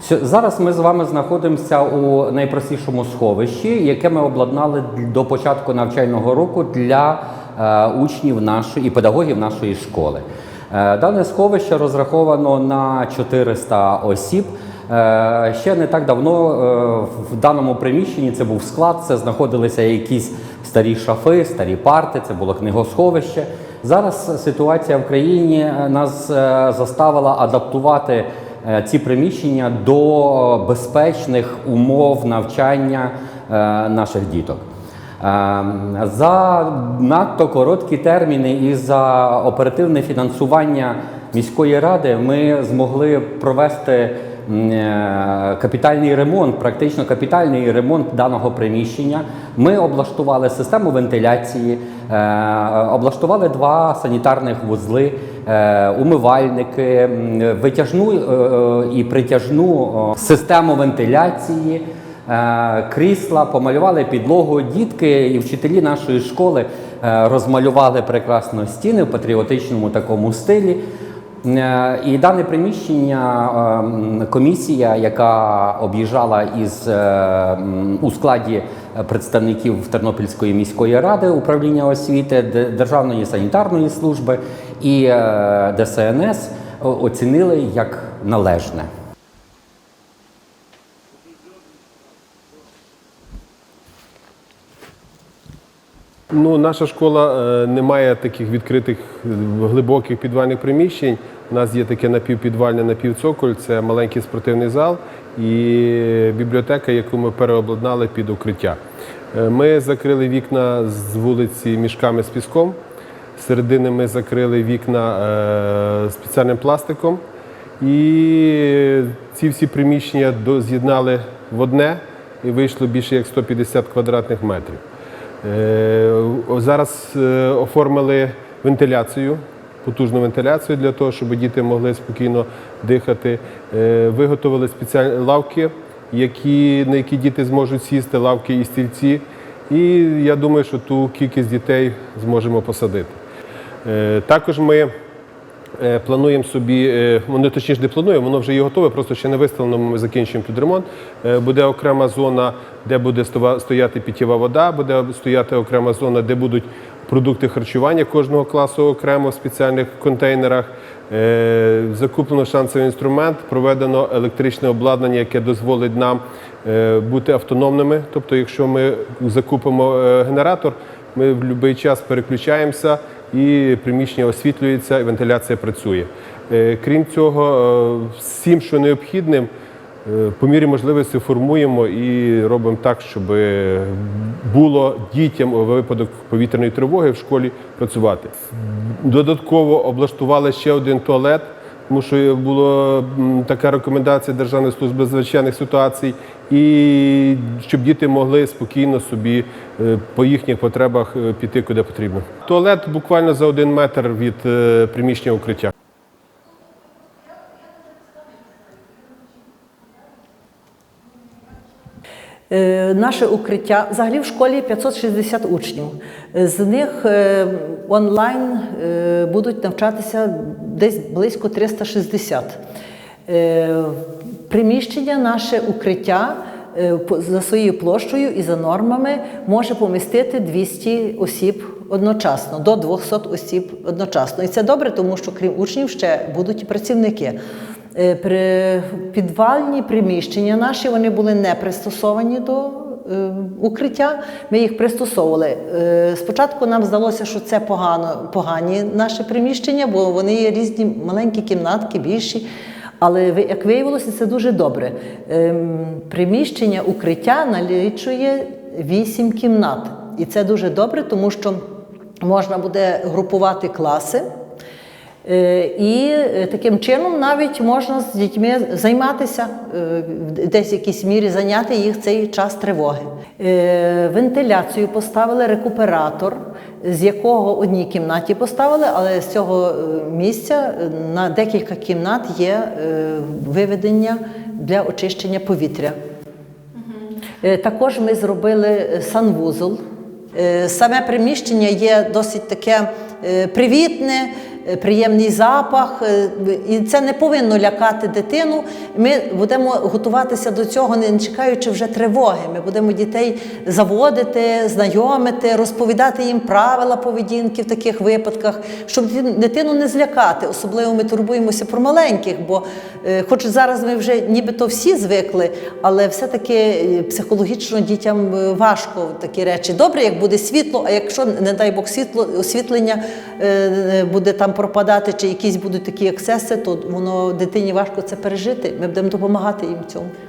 Зараз ми з вами знаходимося у найпростішому сховищі, яке ми обладнали до початку навчального року для е, учнів нашої і педагогів нашої школи. Е, Дане сховище розраховано на 400 осіб. Е, Ще не так давно в даному приміщенні це був склад, це знаходилися якісь старі шафи, старі парти, це було книгосховище. Зараз ситуація в країні нас заставила адаптувати ці приміщення до безпечних умов навчання е, наших діток. Е, За надто короткі терміни і за оперативне фінансування міської ради ми змогли провести е, капітальний ремонт, практично капітальний ремонт даного приміщення. Ми облаштували систему вентиляції, е, облаштували два санітарних вузли, е, умивальники, витяжну і притяжну систему вентиляції. Крісла, помалювали підлогу. Дітки і вчителі нашої школи розмалювали прекрасно стіни в патріотичному такому стилі. Е, І дане приміщення е, комісія, яка об'їжджала із е, у складі представників Тернопільської міської ради управління освіти, Державної санітарної служби і ДСНС оцінили як належне. Ну, наша школа е, не має таких відкритих глибоких підвальних приміщень. У нас є таке напівпідвальне, напівцоколь, це маленький спортивний зал і бібліотека, яку ми переобладнали під укриття. Е, Ми закрили вікна з вулиці мішками з піском. Середини ми закрили вікна е, спеціальним пластиком. І ці всі приміщення з'єднали в одне і вийшло більше як 150 квадратних метрів. Е, Зараз е, оформили вентиляцію, потужну вентиляцію для того, щоб діти могли спокійно дихати. Е, Виготовили спеціальні лавки, які, на які діти зможуть сісти, лавки і стільці. І я думаю, що ту кількість дітей зможемо посадити. Також ми Плануємо собі, е, воно точніше не плануємо, воно вже є готове, просто ще не виставлено. Ми закінчуємо тут ремонт. Е, Буде окрема зона, де буде стояти питєва вода, буде стояти окрема зона, де будуть продукти харчування кожного класу окремо в спеціальних контейнерах. Е, Закуплено шансовий інструмент, проведено електричне обладнання, яке дозволить нам е, бути автономними. Тобто, якщо ми закупимо е, генератор, ми в будь-який час переключаємося і приміщення освітлюється, і вентиляція працює. Е, Крім цього, е, всім, що необхідним, е, по мірі можливості формуємо і робимо так, щоб було дітям у випадок повітряної тривоги в школі працювати. Додатково облаштували ще один туалет. Тому що була така рекомендація Державної служби звичайних ситуацій, і щоб діти могли спокійно собі е, по їхніх потребах е, піти куди потрібно. Туалет буквально за один метр від е, приміщення укриття. Наше укриття взагалі в школі 560 учнів. Е, З них е, онлайн е, будуть навчатися десь близько 360. Е, Приміщення, наше укриття е, за своєю площею і за нормами може помістити 200 осіб одночасно, до 200 осіб одночасно. І це добре, тому що крім учнів ще будуть і працівники. Е, підвальні приміщення наші вони були не пристосовані до е, укриття. Ми їх пристосовували. Е, Спочатку нам здалося, що це погано, погані наші приміщення, бо вони є різні маленькі кімнатки, більші. Але як виявилося, це дуже добре. Ем, Приміщення укриття налічує вісім кімнат. І це дуже добре, тому що можна буде групувати класи. Е, І е, таким чином навіть можна з дітьми займатися е, десь в якійсь мірі зайняти їх цей час тривоги. Вентиляцію поставили рекуператор, з якого одній кімнаті поставили, але з цього місця на декілька кімнат є виведення для очищення повітря. Також ми зробили санвузол. Саме приміщення є досить таке привітне, приємний запах, е, і це не повинно лякати дитину. Ми будемо готуватися до цього, не чекаючи вже тривоги. Ми будемо дітей заводити, знайомити, розповідати їм правила поведінки в таких випадках, щоб дитину- не злякати. Особливо ми турбуємося про маленьких, бо е, хоч зараз ми вже нібито всі звикли, але все-таки е, психологічно дітям е, важко такі речі. Добре, як буде світло, а якщо, не дай Бог, світло, освітлення е, е, буде там пропадати, чи якісь будуть такі ексеси, то воно дитині важко це пережити. Ми будемо допомагати їм в цьому.